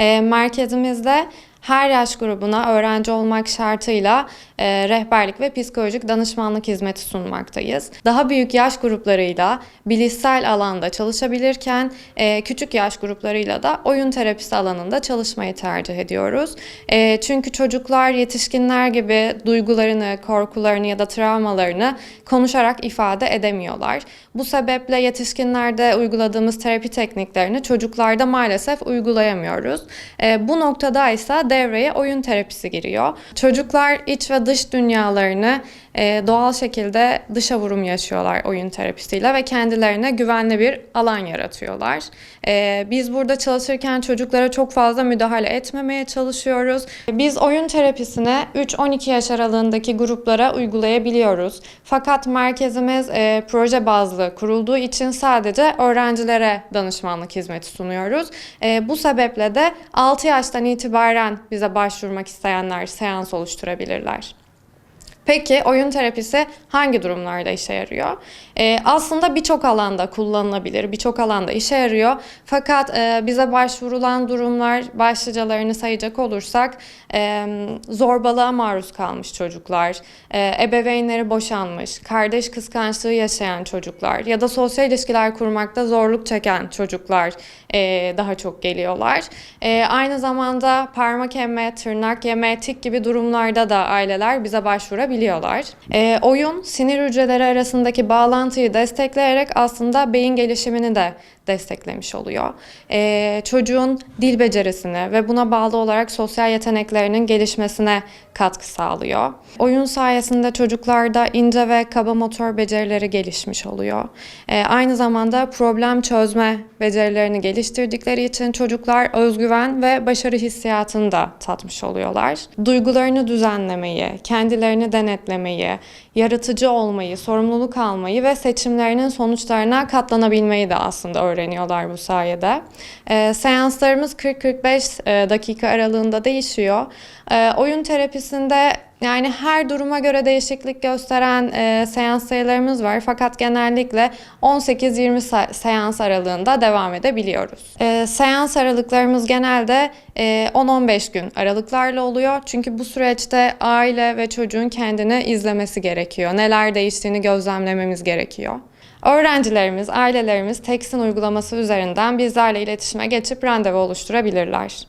E, merkezimizde her yaş grubuna öğrenci olmak şartıyla e, rehberlik ve psikolojik danışmanlık hizmeti sunmaktayız. Daha büyük yaş gruplarıyla bilişsel alanda çalışabilirken e, küçük yaş gruplarıyla da oyun terapisi alanında çalışmayı tercih ediyoruz. E, çünkü çocuklar yetişkinler gibi duygularını, korkularını ya da travmalarını konuşarak ifade edemiyorlar. Bu sebeple yetişkinlerde uyguladığımız terapi tekniklerini çocuklarda maalesef uygulayamıyoruz. E, bu noktada ise devreye oyun terapisi giriyor. Çocuklar iç ve dış dünyalarını e, doğal şekilde dışa vurum yaşıyorlar oyun terapisiyle ve kendilerine güvenli bir alan yaratıyorlar. E, biz burada çalışırken çocuklara çok fazla müdahale etmemeye çalışıyoruz. Biz oyun terapisini 3-12 yaş aralığındaki gruplara uygulayabiliyoruz. Fakat merkezimiz e, proje bazlı kurulduğu için sadece öğrencilere danışmanlık hizmeti sunuyoruz. Bu sebeple de 6 yaştan itibaren bize başvurmak isteyenler seans oluşturabilirler. Peki oyun terapisi hangi durumlarda işe yarıyor? Ee, aslında birçok alanda kullanılabilir, birçok alanda işe yarıyor. Fakat e, bize başvurulan durumlar başlıcalarını sayacak olursak e, zorbalığa maruz kalmış çocuklar, e, ebeveynleri boşanmış, kardeş kıskançlığı yaşayan çocuklar ya da sosyal ilişkiler kurmakta zorluk çeken çocuklar e, daha çok geliyorlar. E, aynı zamanda parmak emme, tırnak yeme, tik gibi durumlarda da aileler bize başvurabiliyorlar. E, oyun sinir hücreleri arasındaki bağlantıyı destekleyerek aslında beyin gelişimini de desteklemiş oluyor. E, çocuğun dil becerisini ve buna bağlı olarak sosyal yeteneklerinin gelişmesine katkı sağlıyor. Oyun sayesinde çocuklarda ince ve kaba motor becerileri gelişmiş oluyor. E, aynı zamanda problem çözme becerilerini geliştirdikleri için çocuklar özgüven ve başarı hissiyatını da tatmış oluyorlar. Duygularını düzenlemeyi, kendilerini denetlemeyi, yaratıcı olmayı, sorumluluk almayı ve seçimlerinin sonuçlarına katlanabilmeyi de aslında öğreniyorlar bu sayede. E, seanslarımız 40-45 e, dakika aralığında değişiyor. E, oyun terapisinde yani her duruma göre değişiklik gösteren e, seans sayılarımız var fakat genellikle 18-20 sa- seans aralığında devam edebiliyoruz. E, seans aralıklarımız genelde e, 10-15 gün aralıklarla oluyor çünkü bu süreçte aile ve çocuğun kendini izlemesi gerekiyor. Neler değiştiğini gözlemlememiz gerekiyor. Öğrencilerimiz, ailelerimiz Teksin uygulaması üzerinden bizlerle iletişime geçip randevu oluşturabilirler.